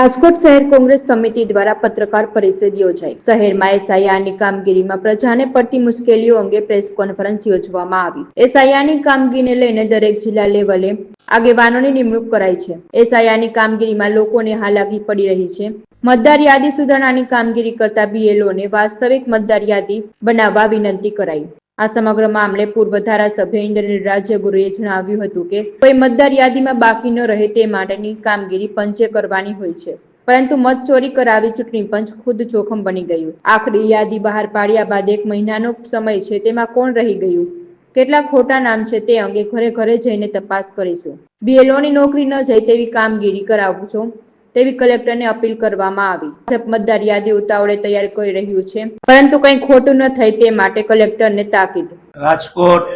રાજકોટ શહેર કોંગ્રેસ સમિતિ દ્વારા પત્રકાર પરિષદ યોજાઈ. શહેરમાં એસઆઈઆરની કામગીરીમાં પ્રજાને પડતી મુશ્કેલીઓ અંગે પ્રેસ કોન્ફરન્સ યોજવામાં આવી. એસઆઈઆરની કામગીરીને લઈને દરેક જિલ્લા લેવલે આગેવાનોની નિમણૂક કરાઈ છે. એસઆઈઆરની કામગીરીમાં લોકોને હાલાકી પડી રહી છે. મતદાર યાદી સુધારણાની કામગીરી કરતા બીએલઓને વાસ્તવિક મતદાર યાદી બનાવવા વિનંતી કરાઈ. આ સમગ્ર મામલે પૂર્વ ધારાસભ્ય ઇન્દ્રનીલ રાજ્યગુરુએ જણાવ્યું હતું કે, કોઈ મતદાર યાદીમાં બાકી ન રહે તે માટેની કામગીરી પંચે કરવાની હોય છે. પરંતુ મત ચોરી કરાવી ચૂંટણી પંચ ખુદ જોખમ બની ગયું. આખરી યાદી બહાર પાડ્યા બાદ એક મહિનાનો સમય છે, તેમાં કોણ રહી ગયું? કેટલા ખોટા નામ છે તે અંગે ઘરે ઘરે જઈને તપાસ કરીશું. બીએલઓની નોકરી ન જાય તેવી કામગીરી કરાવજો તેવી કલેક્ટરને અપીલ કરવામાં આવી. ભાજપ મતદાર યાદી ઉતાવળે તૈયાર કરી રહ્યું છે. પરંતુ કંઈ ખોટું ન થાય તે માટે કલેક્ટરને તાકીદ. રાજકોટ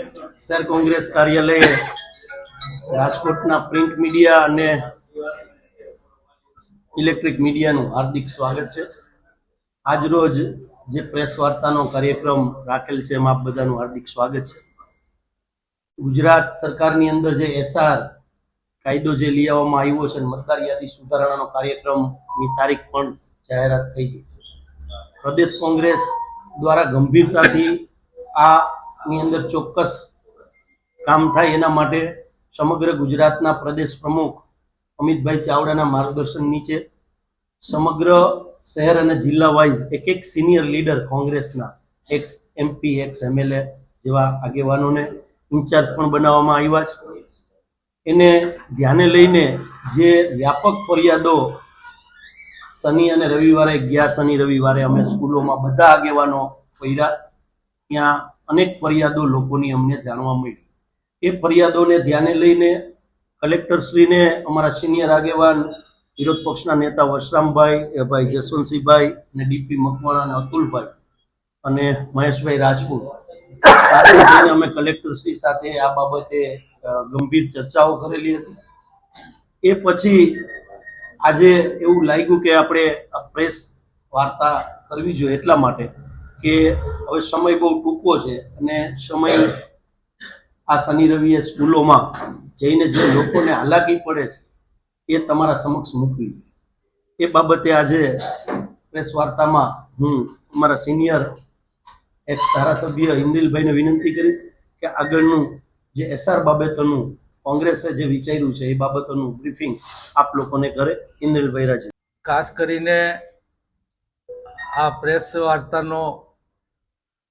શહેર કોંગ્રેસ કાર્યાલયે રાજકોટના પ્રિન્ટ મીડિયા અને ઇલેક્ટ્રિક મીડિયાનું હાર્દિક સ્વાગત છે. આજરોજ જે પ્રેસ વાર્તાનો કાર્યક્રમ રાખેલ છે એમાં બધાનું હાર્દિક સ્વાગત છે. ગુજરાત સરકારની અંદર જે એસઆર કાયદો જે લઈ આવવામાં આવ્યો છે મતદાર યાદી સુધારણાનો કાર્યક્રમની તારીખ પણ જાહેરાત થઈ ગઈ છે. પ્રદેશ કોંગ્રેસ દ્વારા ગંભીરતાથી આની અંદર ચોક્કસ કામ થાય એના માટે સમગ્ર ગુજરાતના પ્રદેશ પ્રમુખ અમિતભાઈ ચાવડાના માર્ગદર્શન નીચે સમગ્ર શહેર અને જિલ્લા વાઇઝ એક એક સિનિયર લીડર કોંગ્રેસના એક્સ એમપી એક્સ એમએલએ જેવા આગેવાનોને ઇન્ચાર્જ પણ બનાવવામાં આવ્યા છે. એને ધ્યાને લઈને જે વ્યાપક ફરિયાદો શનિ અને રવિવારે ગયા શનિ રવિવારે અમે સ્કૂલોમાં બધા આગેવાનો ફર્યા. ત્યાં અનેક ફરિયાદો લોકોની અમને જાણવા મળી. એ ફરિયાદોને ધ્યાને લઈને કલેક્ટરશ્રીને અમારા સિનિયર આગેવાન વિરોધ પક્ષના નેતા વશરામભાઈ ભાઈ જસવંતસિંહભાઈ અને ડીપી મકવાણા અને અતુલભાઈ અને મહેશભાઈ રાજપૂત. સાથે અમે કલેક્ટરશ્રી સાથે આ બાબતે ગંભીર ચર્ચાઓ કરેલી હતી. એ પછી આજે એવું લાગ્યું કે આપણે પ્રેસ વાર્તા કરવી જોઈએ એટલા માટે કે હવે સમય બહુ ટૂંકો છે અને સમય આ શનિ રવિએ સ્કૂલોમાં જઈને જે લોકોને હાલાકી પડે છે, એ તમારા સમક્ષ મૂકવી એ બાબતે આજે પ્રેસ વાર્તામાં હું અમારા સિનિયર એક્સ ધારાસભ્ય ઇન્દિલભાઈને વિનંતી કરીશ કે આગળનું જે એસઆર બાબતોનું કોંગ્રેસે જે વિચાર્યું છે એ બાબતોનું બ્રીફિંગ આપ લોકોને કરે ઇન્દિલભાઈ રાજે. ખાસ કરીને આ પ્રેસ વાર્તાનો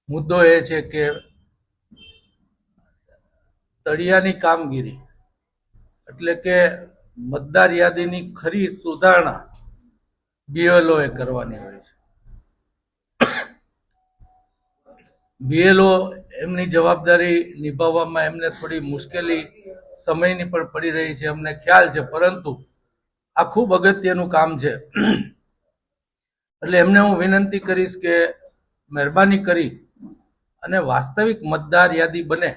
મુદ્દો એ છે કે તળિયાની કામગીરી એટલે કે મતદાર યાદીની ખરી સુધારણા બીએલઓ એ કરવાની હોય છે. બીએલઓ એમની જવાબદારી નિભાવવામાં એમને થોડી મુશ્કેલી સમયની પણ પડી રહી છે, અમને ખ્યાલ છે. પરંતુ આ ખૂબ અગત્યનું કામ છે. એટલે એમને હું વિનંતી કરીશ કે મહેરબાની કરી અને વાસ્તવિક મતદાર યાદી બને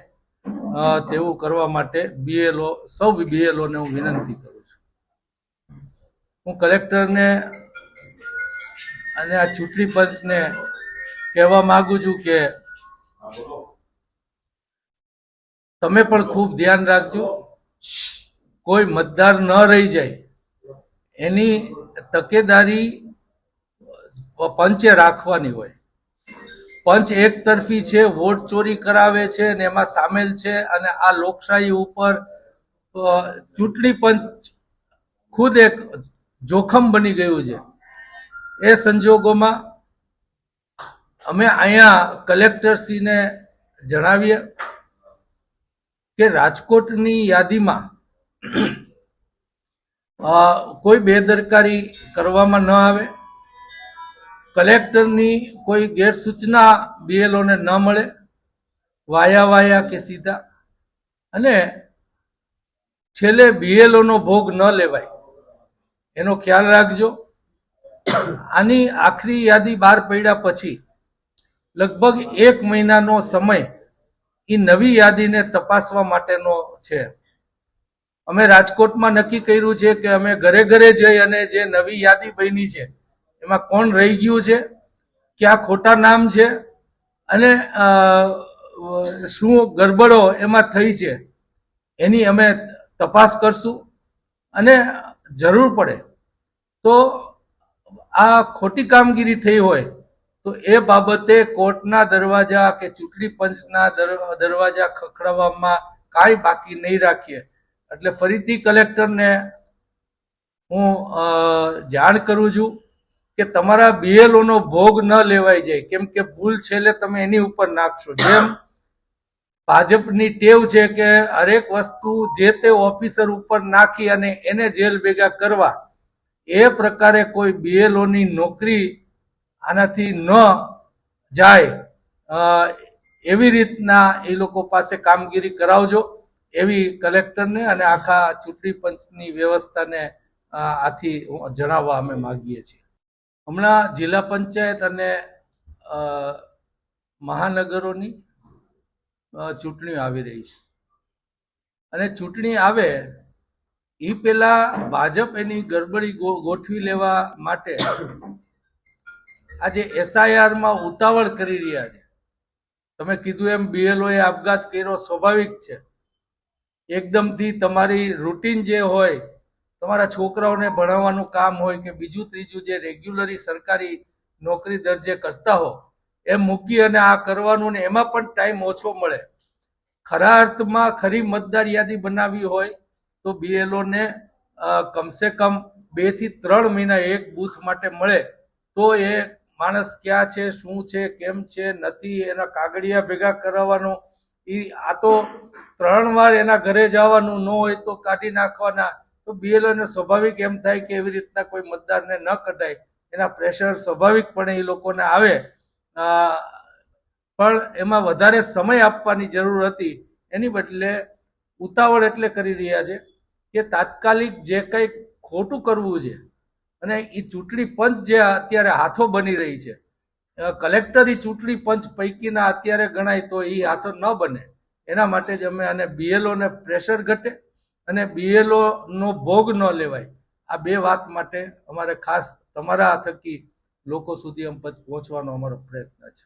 તેવું કરવા માટે બીએલઓ, સૌ બીએલઓને હું વિનંતી કરું છું. હું કલેક્ટરને અને આ ચૂંટણી પંચને કહેવા માગું છું કે તમે પણ ખૂબ ધ્યાન રાખજો. કોઈ મતદાર ન રહી જાય. એની તકેદારી પંચે રાખવાની હોય. પંચ એક તરફી છે, વોટ ચોરી કરાવે છે અને એમાં સામેલ છે અને આ લોકશાહી ઉપર ચૂંટણી પંચ ખુદ એક જોખમ બની ગયું છે. એ સંજોગોમાં અમે અહીંયા કલેક્ટરશ્રીને જણાવીએ કે રાજકોટની યાદીમાં કોઈ બેદરકારી કરવામાં ન આવે, કલેક્ટરની કોઈ ગેરસૂચના બીએલઓને ન મળે, વાયા વાયા કે સીધા, અને છેલ્લે બીએલઓનો ભોગ ન લેવાય, એનો ખ્યાલ રાખજો. આની આખરી યાદી બહાર પડ્યા પછી લગભગ એક મહિનાનો સમય એ નવી યાદીને તપાસવા માટેનો છે. અમે રાજકોટમાં નક્કી કર્યું છે કે અમે ઘરે ઘરે જઈ અને જે નવી યાદી બની છે, એમાં કોણ રહી ગયું છે, ક્યાં ખોટા નામ છે અને શું ગરબડો એમાં થઈ છે, એની અમે તપાસ કરશું. અને જરૂર પડે તો આ ખોટી કામગીરી થઈ હોય તો એ બાબતે કોર્ટના દરવાજા કે ચૂંટણી પંચના દરવાજા ખખડાવવામાં કાંઈ બાકી નહીં રાખીએ. એટલે ફરીથી કલેક્ટરને હું જાણ કરું છું કે તમારા બીએલઓનો ભોગ ન લેવાઈ જાય. કેમ કે ભૂલ છેલ્લે તમે એની ઉપર નાખશો. જેમ ભાજપની ટેવ છે કે હરેક વસ્તુ જે તે ઓફિસર ઉપર નાખી અને એને જેલ ભેગા કરવા, એ પ્રકારે કોઈ બીએલઓની નોકરી આનાથી ન જાય એવી રીતના એ લોકો પાસે કામગીરી કરાવજો. એવી કલેક્ટરને અને આખા ચૂંટણી પંચની વ્યવસ્થાને આથી જણાવવા અમે માગીએ છીએ. હમણાં જિલ્લા પંચાયત અને મહાનગરોની ચૂંટણીઓ આવી રહી છે. અને ચૂંટણી આવે એ પેલા ભાજપ એની ગડબડી ગો- ગોઠવી લેવા માટે આજે એસઆઈઆરમાં ઉતાવળ કરી રહ્યા છે. તમે કીધું એમ બીએલઓએ આપઘાત કર્યો, સ્વાભાવિક છે. એકદમથી તમારી રૂટીન જે હોય, તમારા છોકરાઓને ભણાવવાનું કામ હોય કે બીજું ત્રીજું જે રેગ્યુલરી સરકારી નોકરી દરજે કરતા હો, એમ મૂકી અને આ કરવાનું ને એમાં પણ ટાઈમ ઓછો મળે. ખરા અર્થમાં ખરી મતદાર યાદી બનાવવી હોય તો બીએલઓને કમસે કમ બેથી ત્રણ મહિના એક બૂથ માટે મળે, તો એ માણસ ક્યાં છે, શું છે, કેમ છે, નથી, એના કાગળિયા ભેગા કરાવવાનું. એ આ તો ત્રણ વાર એના ઘરે જવાનું, ન હોય તો કાઢી નાખવાના. તો બીએલઓને સ્વાભાવિક એમ થાય કે એવી રીતના કોઈ મતદારને ન કઢાય. એના પ્રેશર સ્વાભાવિકપણે એ લોકોને આવે. પણ એમાં વધારે સમય આપવાની જરૂર હતી. એની બદલે ઉતાવળ એટલે કરી રહ્યા છે કે તાત્કાલિક જે કંઈ ખોટું કરવું છે અને એ ચૂંટણી પંચ જે અત્યારે હાથો બની રહી છે કલેક્ટર એ ચૂંટણી પંચ પૈકીના અત્યારે ગણાય તો એ હાથો ન બને. એના માટે જ અમે આને બીએલઓને પ્રેશર ઘટે અને બીએલઓનો ભોગ ન લેવાય. આ બે વાત માટે અમારે ખાસ તમારા થકી લોકો સુધી પહોંચવાનો અમારો પ્રયત્ન છે.